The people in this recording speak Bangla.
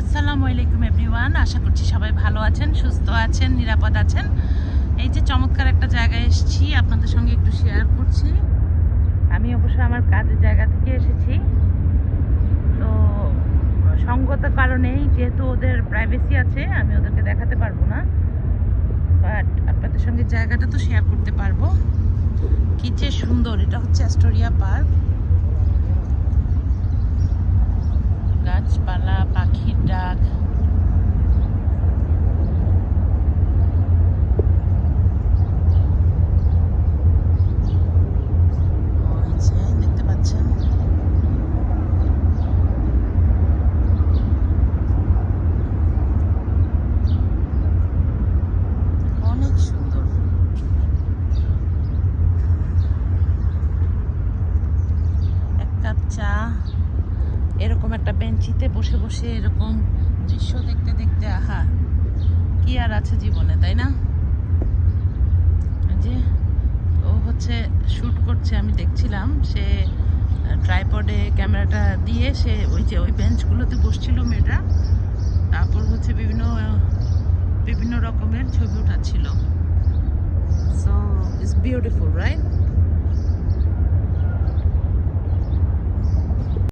আসসালামু আলাইকুম এভরিওয়ান, আশা করছি সবাই ভালো আছেন, সুস্থ আছেন, নিরাপদ আছেন। এই যে চমৎকার একটা জায়গায় এসেছি, আপনাদের সঙ্গে একটু শেয়ার করছি। আমি অবশ্য আমার কাজের জায়গা থেকে এসেছি। তো সঙ্গত কারণেই যেহেতু ওদের প্রাইভেসি আছে, আমি ওদেরকে দেখাতে পারব না। বাট আপনাদের সঙ্গে জায়গাটা তো শেয়ার করতে পারব। কি যে সুন্দর, এটা হচ্ছে অ্যাস্টোরিয়া পার্ক গাছপালা পাখির ডাক। চা। এরকম একটা বেঞ্চিতে বসে বসে এরকম দৃশ্য দেখতে দেখতে, আহা, কি আর আছে জীবনে, তাই না? যে ও হচ্ছে শ্যুট করছে, আমি দেখছিলাম, সে ট্রাইপডে ক্যামেরাটা দিয়ে সে ওই যে ওই বেঞ্চগুলোতে বসছিল মেয়েটা, তারপর হচ্ছে বিভিন্ন বিভিন্ন রকমের ছবি উঠাচ্ছিল। So it's beautiful right